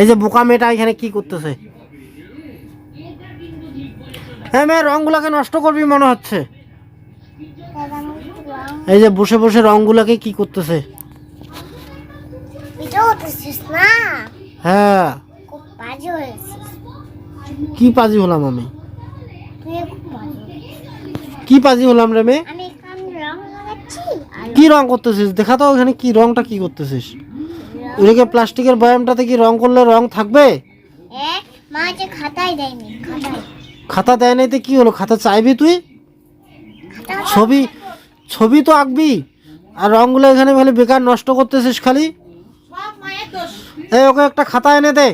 এই যে বোকা মেয়েটা এখানে কি করতেছে? হ্যাঁ মেয়ে রংগুলোকে নষ্ট করবি মনে হচ্ছে। এই যে বসে বসে রংগুলোকে কি করতেছে? হ্যাঁ। কি পাজি হলাম আমি? কি পাজি হলাম রে মেয়ে? কি রং করতেছিস? দেখা তো ওখানে কি রংটা কি করতেছিস? ওদিকে প্লাস্টিকের বয়ামটাতে কি রং করলে রং থাকবে? মা যে খাতায় দেয়নি খাতা দেয় নাই তো কি হলো? খাতা চাইবি তুই? ছবি ছবি তো আঁকবি। আর রংগুলো এখানে খালি বেকার নষ্ট করতেছিস খালি? এই ওকে একটা খাতা এনে দে।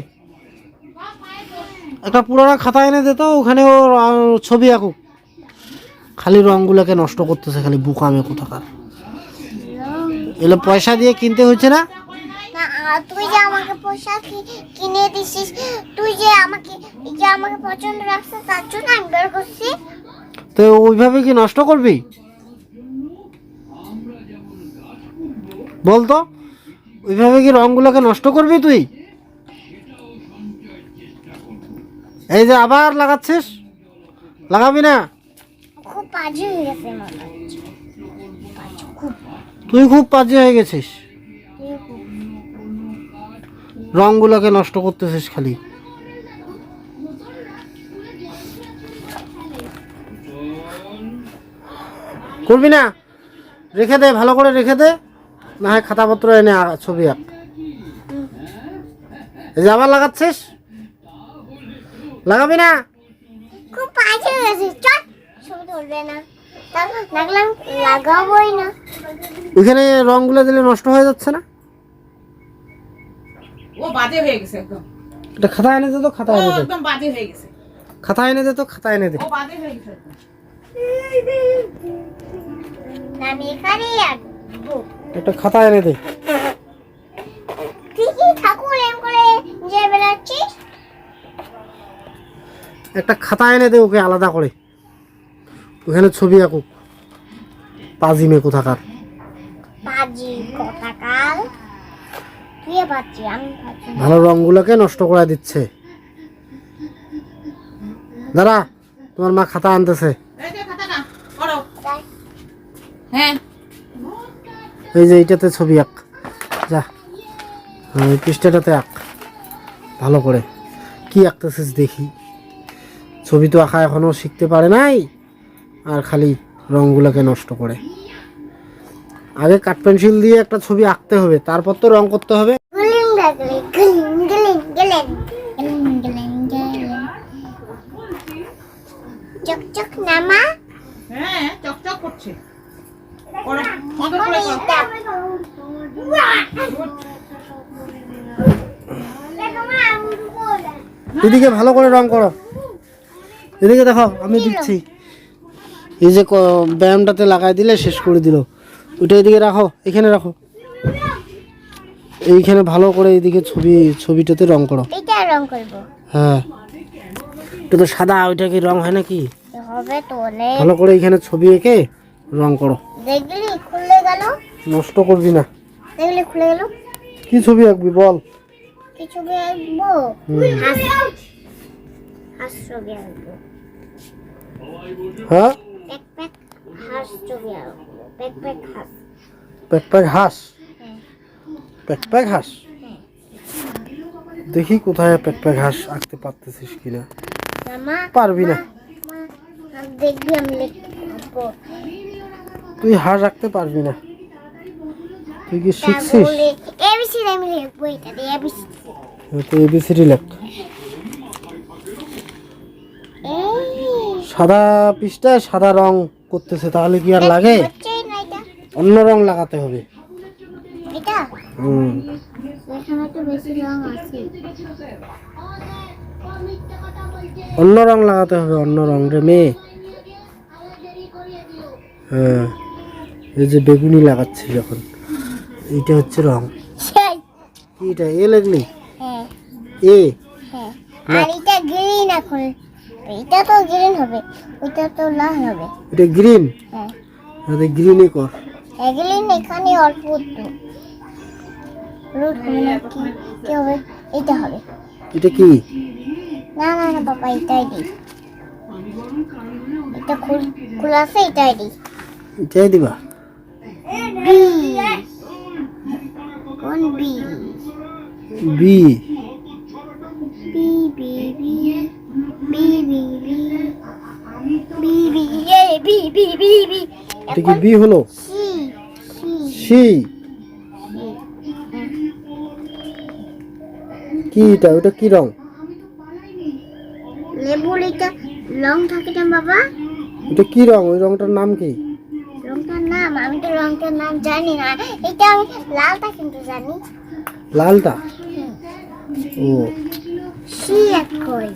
একটা পুরোনো খাতা এনে দে তো ওখানে ও ছবি আঁকুক। খালি রংগুলোকে নষ্ট করতেছে খালি বুকামে কোথাকার। এগুলো পয়সা দিয়ে কিনতে হচ্ছে না? না তুই যে আমাকে পোশাক কিনে দিছিস তুই যে আমাকে যে আমাকে পছন্দ রাখছে তার জন্য আমি বের করছি। তো ওইভাবে কি নষ্ট করবি? বলতো ওইভাবে কি রংগুলোকে নষ্ট করবি তুই? এই যে আবার লাগাচ্ছিস? লাগাবি না? খুব হয়ে গেছে খুব তুই খুব পাজি হয়ে গেছিস। রংগুলোকে নষ্ট করতেছিস খালি। করবি না? রেখে দে ভালো করে রেখে দে। না হয় খাতাপত্র এনে ছবি আঁক। এই যে আবার লাগাচ্ছিস? লাগাবি না? খুব চল। ছবি তুলবে না। লাগাবোই না। রংগুলো দিলে নষ্ট হয়ে যাচ্ছে না? ও বাজে হয়ে গেছে একদম। এটা খাতা এনে দে তো খাতা এনে দে। একদম বাজে হয়ে গেছে। খাতা এনে দে তো খাতা এনে দে। ও বাজে হয়ে গেছে আমি আসব একটা খাতা এনে দে। কি ঠাকুর এম করে যে একটা খাতা এনে দে ওকে আলাদা করে। ওখানে ছবি আঁকুক। পাজিমে কোথাকার বাজি কথাকাল পাচ্ছি আমি পাচ্ছি না। ভালো রংগুলোকে নষ্ট করে দিচ্ছে। দাঁড়া তোমার মা খাতা আনতেছে। এই যে খাতাটা করো তাই হ্যাঁ। এই যে এইটাতে ছবি আঁক। যা। হ্যাঁ, এই পৃষ্ঠাটাতে আঁক। ভালো করে। কি আঁকতেছিস দেখি। ছবি তো আঁকা এখনও শিখতে পারে নাই। আর খালি রংগুলোকে নষ্ট করে। আগে কাঠ পেন্সিল দিয়ে একটা ছবি আঁকতে হবে তারপর তো রং করতে হবে। গুলিং লাগলে গুলিং গুলিং গেলেন গেলেন গেলেন গেলেন চক চক নামা হ্যাঁ চকচক করছে। এদিকে ভালো করে রং করো। এদিকে দেখো আমি দিচ্ছি। এই যে ক- ব্যায়ামটাতে লাগাই দিলে শেষ করে দিল। ওইটা এদিকে রাখো এখানে রাখো। এইখানে ভালো করে এইদিকে ছবি ছবিটাতে রং করো। এইটা রং করব। হ্যাঁ। এটা তো সাদা ওইটা কি রং হয় নাকি? হবে তোলে ভালো করে এইখানে ছবি এঁকে রং করো। দেখলি? খুলে গেল নষ্ট করবি না। দেখলি? খুলে গেল? কি ছবি আঁকবি বল। আঁকবো? হাঁস ছবি আঁকবো। হ্যাঁ? প্যাক প্যাক হাঁস ছবি আঁকবো। প্যাক প্যাক হাঁস প্যাক প্যাক হাঁস হ্যাঁ। প্যাক প্যাক হাঁস দেখি কোথায় প্যাক প্যাক হাঁস আঁকতে পারতেছিস কিনা। পারবি না। দেখবি আমি তুই হাঁস আঁকতে পারবি না। তুই কি শিখছিস? এবিসি আমি লিখব এটা দিয়ে এবিসি তুই এবিসিডি লেখ। সাদা পৃষ্ঠায় সাদা রং করতেছে তাহলে কি আর লাগে? অন্য রং লাগাতে হবে। এটা? হুম। এখানে তো বেশি রং আছে। অন্য রং লাগাতে হবে অন্য রং রে মেয়ে। হ্যাঁ। এই যে বেগুনি লাগাচ্ছি যখন এইটা হচ্ছে রং এটা এ লাগলি হ্যাঁ। এ। হ্যাঁ। আর এটা গ্রিন এখন। এটা তো গ্রিন হবে ওইটা তো লাল হবে। এটা গ্রিন হ্যাঁ। এটা গ্রিনই কর। গ্রিন এখানে অল্প একটু। রুট হবে না কি? কি হবে? এটা হবে। এটা কি? না না না বাবা এটাই দিই এটা খুল খোলা আছে এটাই দিই এটাই দিবা বি? কোন B B B B B B B B B B A B B B B এটা কি বি হলো? সি সি কি এটা ওটা কি রং? লেবুর এটা রং থাকে না বাবা। এটা কি রং? ওই রংটার নাম কি? রংটার নাম? আমি তো রংটার নাম জানি না। এটা আমি লালটা কিন্তু জানি। লালটা? ও। সি এক করি